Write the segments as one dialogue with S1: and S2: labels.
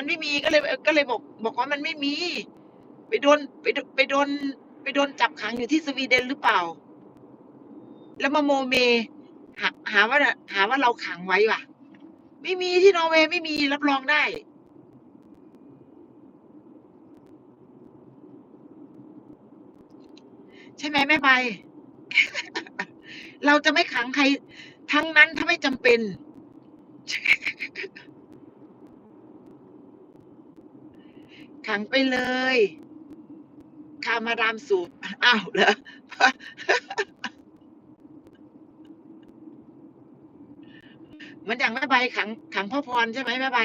S1: มันไม่มีก็เลยก็เลยบอก บอกว่ามันไม่มี ไปโดนไปโดไปโดน ไปโดนจับขังอยู่ที่สวีเดนหรือเปล่า แล้วมาโมเมหาหาว่าหาว่าเราขังไว้ว่ะ ไม่มีที่นอร์เวย์ไม่มีรับรองได้ใช่ไหมแม่ใบ เราจะไม่ขังใคร ทั้งนั้นถ้าไม่จำเป็น ขังไปเลยคามาดามสูบอ้าวเหรอมือนอย่างแม่ใบขังขังพ่อพรใช่ไหมแม่ใบ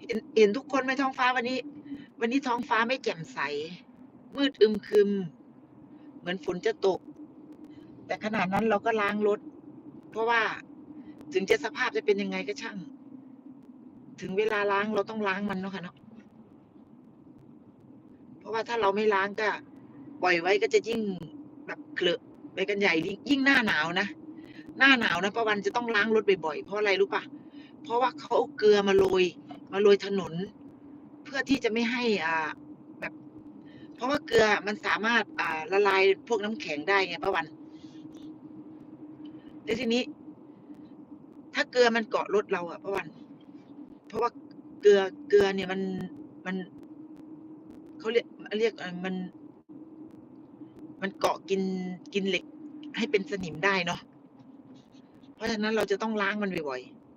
S1: เห็นเห็นทุกคนไหมท้องฟ้าวันนี้ วันนี้ท้องฟ้าไม่แจ่มใส มืดอึมครึม เหมือนฝนจะตก แต่ขนาดนั้นเราก็ล้างรถ เพราะว่าถึงจะสภาพจะเป็นยังไงก็ช่าง ถึงเวลาล้างเราต้องล้างมันเนาะค่ะเนาะเพราะว่าถ้าเราไม่ล้างก็ ปล่อยไว้ก็จะยิ่งแบบเคลอะไปกันใหญ่ยิ่งหน้าหนาวนะหน้าหนาวนะประวันจะต้องล้างรถบ่อยๆเพราะอะไรรู้ปะเพราะว่าเขาเอาเกลือมาโรยมาโรยถนน เพื่อที่จะไม่ให้อ่า เพราะว่าเกลือมันสามารถอ่าละลายพวกน้ำแข็งได้ไงป้าวันแล้วทีนี้ ถ้าเกลือมันเกาะรถเราอะป้าวัน เพราะว่าเกลือเกลือเนี่ยมันมันเขาเรียกเรียกมัน มันเกาะกินกินเหล็กให้เป็นสนิมได้เนาะเพราะฉะนั้นเราจะต้องล้างมันบ่อยๆ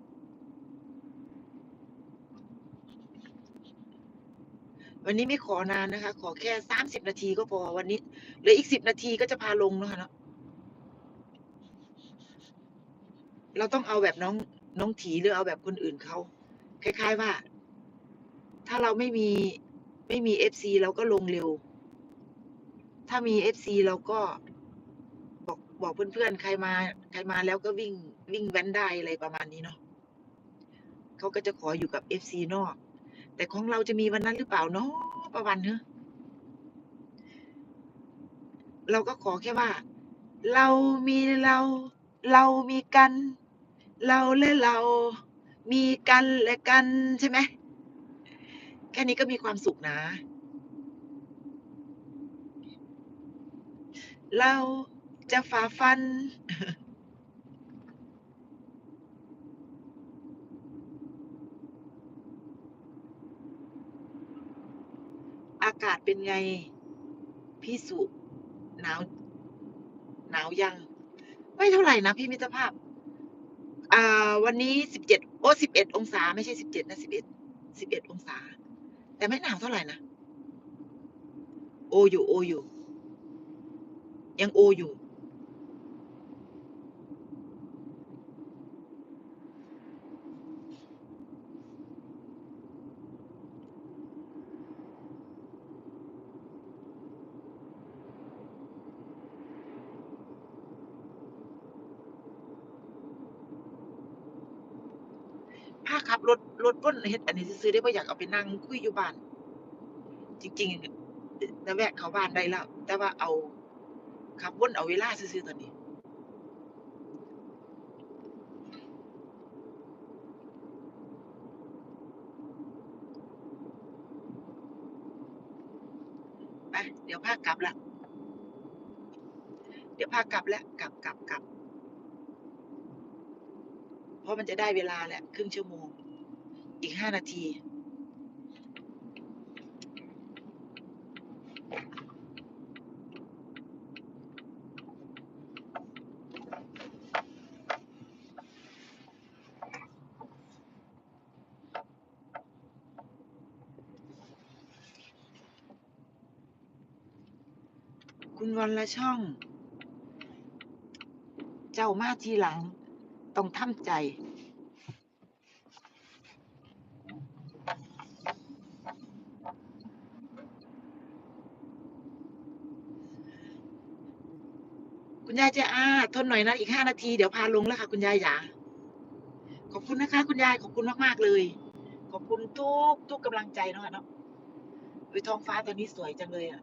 S1: วันนี้ไม่ขอนานนะคะ ขอแค่สามสิบนาทีก็พอวันนี้เหลืออีกสิบนาทีก็จะพาลงเนาะค่ะเนาะเราต้องเอาแบบน้องน้องถีหรือเอาแบบคนอื่นเขาคล้าย ๆว่า ถ้าเราไม่มีไม่มีเอฟซีเราก็ลงเร็ว ถ้ามีเอฟซีเราก็บอกบอกเพื่อนๆใครมา ใครมาแล้วก็วิ่งวิ่งแว้นได้อะไรประมาณนี้เนาะเขาก็จะขออยู่กับเอฟซีนอก แต่ของเราจะมีวันนั้นหรือเปล่าเนาะประวันเนอะเราก็ขอแค่ว่า เรามีเรา เรามีกัน เราและเรา มีกันและกันใช่ไหมแค่นี้ก็มีความสุขนะ เราจะฝ่าฟัน อากาศเป็นไง พี่สุ หนาว หนาวยัง ไม่เท่าไหร่นะพี่มิตรภาพ อ่า วันนี้สิบเจ็ดโอ้สิบเอ็ดองศา ไม่ใช่สิบเจ็ดนะสิบเอ็ดสิบเอ็ดองศา แต่ไม่หนาวเท่าไหร่นะ โออยู่ โออยู่ ยังโออยู่ ถ้าขับรถรถวนเฮ็ดอันนี้ซื้อได้บ่อยากเอาไปนั่งคุยอยู่บ้าน จริงๆจะแวะเขาบ้านได้แล้ว แต่ว่าเอาขับวนเอาเวลาซื่อๆตอนนี้ไปเดี๋ยวพากลับละเดี๋ยวพากลับแล้วกลับกลับกลับ เพราะมันจะได้เวลาแหล้วครึ่งชั่วโมง อีกห้านาที คุณวันละช่อง เจ้ามาทีหลัง ต้องทำใจ คุณยายเจะอาทนหน่อยนะอีกห้านาที เดี๋ยวพาลงแล้วค่ะ คุณยายจ๋าขอบคุณนะคะ คุณยายขอบคุณมากๆเลย ขอบคุณทุกทุกกำลังใจเนาะเนาะเฮ้ยท้องฟ้าตอนนี้สวยจังเลยอะ